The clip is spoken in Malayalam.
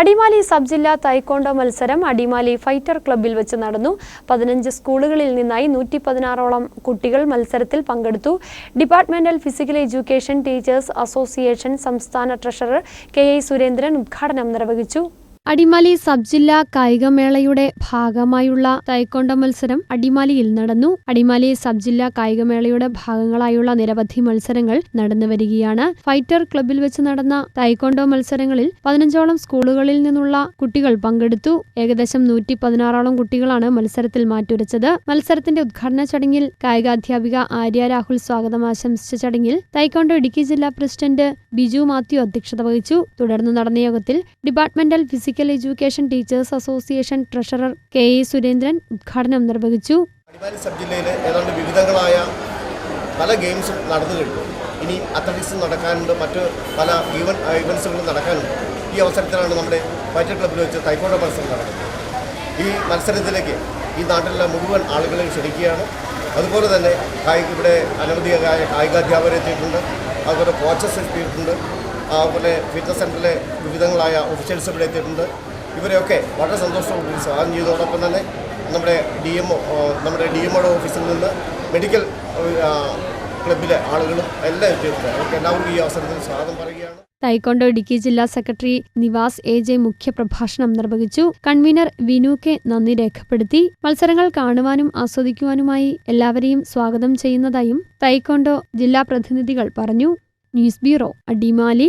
അടിമാലി സബ് ജില്ലാ തൈക്കോണ്ടോ മത്സരം അടിമാലി ഫൈറ്റർ ക്ലബ്ബിൽ വെച്ച് നടന്നു. പതിനഞ്ച് സ്കൂളുകളിൽ നിന്നായി നൂറ്റി പതിനാറോളം കുട്ടികൾ മത്സരത്തിൽ പങ്കെടുത്തു. Departmental physical education teachers association സംസ്ഥാന ട്രഷറർ കെ ഐ സുരേന്ദ്രൻ ഉദ്ഘാടനം നിർവഹിച്ചു. അടിമാലി സബ് ജില്ലാ കായികമേളയുടെ ഭാഗമായുള്ള തൈക്കോണ്ട മത്സരം അടിമാലിയിൽ നടന്നു. അടിമാലി സബ് ജില്ലാ കായികമേളയുടെ ഭാഗങ്ങളായുള്ള നിരവധി മത്സരങ്ങൾ നടന്നു വരികയാണ്. ഫൈറ്റർ ക്ലബിൽ വെച്ച് നടന്ന തൈക്കോണ്ടോ മത്സരങ്ങളിൽ പതിനഞ്ചോളം സ്കൂളുകളിൽ നിന്നുള്ള കുട്ടികൾ പങ്കെടുത്തു. ഏകദേശം നൂറ്റി പതിനാറോളം കുട്ടികളാണ് മത്സരത്തിൽ മാറ്റുരച്ചത്. മത്സരത്തിന്റെ ഉദ്ഘാടന ചടങ്ങിൽ കായികാധ്യാപിക ആര്യ രാഹുൽ സ്വാഗതം ആശംസിച്ച ചടങ്ങിൽ തൈക്കോണ്ടോ ഇടുക്കി ജില്ലാ പ്രസിഡന്റ് ബിജു മാത്യു അധ്യക്ഷത വഹിച്ചു. തുടർന്ന് നടന്ന യോഗത്തിൽ departmental physical education teachers association treasurer K A Surendran ഉദ്ഘാടനം നിർവഹിച്ചു. സബ് ജില്ലയിലെ ഏതാണ്ട് വിവിധങ്ങളായ പല ഗെയിംസും നടന്നു കഴിഞ്ഞു. ഇനി അത്ലറ്റിക്സ് നടക്കാനുണ്ട്. മറ്റ് പല ഈവൻ ഇവൻസുകളും നടക്കാനുണ്ട്. ഈ അവസരത്തിലാണ് നമ്മുടെ ഫൈറ്റർ ക്ലബ്ബിൽ വെച്ച് തൈക്കോട്ട മത്സരം നടക്കുന്നത്. ഈ മത്സരത്തിലേക്ക് ഈ നാട്ടിലുള്ള മുഴുവൻ ആളുകളെ ക്ഷണിക്കുകയാണ്. അതുപോലെ തന്നെ കായിക ഇവിടെ അനവധിയായ കായികാധ്യാപകരെ എത്തിയിട്ടുണ്ട്. അതുപോലെ കോച്ചസ് എത്തിയിട്ടുണ്ട്. അതുപോലെ ഫിറ്റ്നസ് സെന്ററിലെ വിവിധങ്ങളായ ഒഫീഷ്യൽസ് ഇവിടെ എത്തിയിട്ടുണ്ട്. ഇവരെയൊക്കെ വളരെ സന്തോഷത്തോടുകൂടി സ്വാഗതം ചെയ്തതോടൊപ്പം തന്നെ നമ്മുടെ ഡി എം നമ്മുടെ ഡി എം ഓഫീസിൽ നിന്ന് മെഡിക്കൽ ക്ലബിലെ ആളുകളും എല്ലാം എത്തിയിട്ടുണ്ട്. അവർക്ക് എല്ലാവർക്കും ഈ അവസരത്തിൽ സ്വാഗതം പറയുകയാണ്. തൈക്കോണ്ടോ ഇടുക്കി ജില്ലാ സെക്രട്ടറി നിവാസ് എ ജെ മുഖ്യപ്രഭാഷണം നിർവഹിച്ചു. കൺവീനർ വിനു കെ നന്ദി രേഖപ്പെടുത്തി. മത്സരങ്ങൾ കാണുവാനും ആസ്വദിക്കുവാനുമായി എല്ലാവരെയും സ്വാഗതം ചെയ്യുന്നതായും തൈക്കോണ്ടോ ജില്ലാ പ്രതിനിധികൾ പറഞ്ഞു. News bureau Adimali.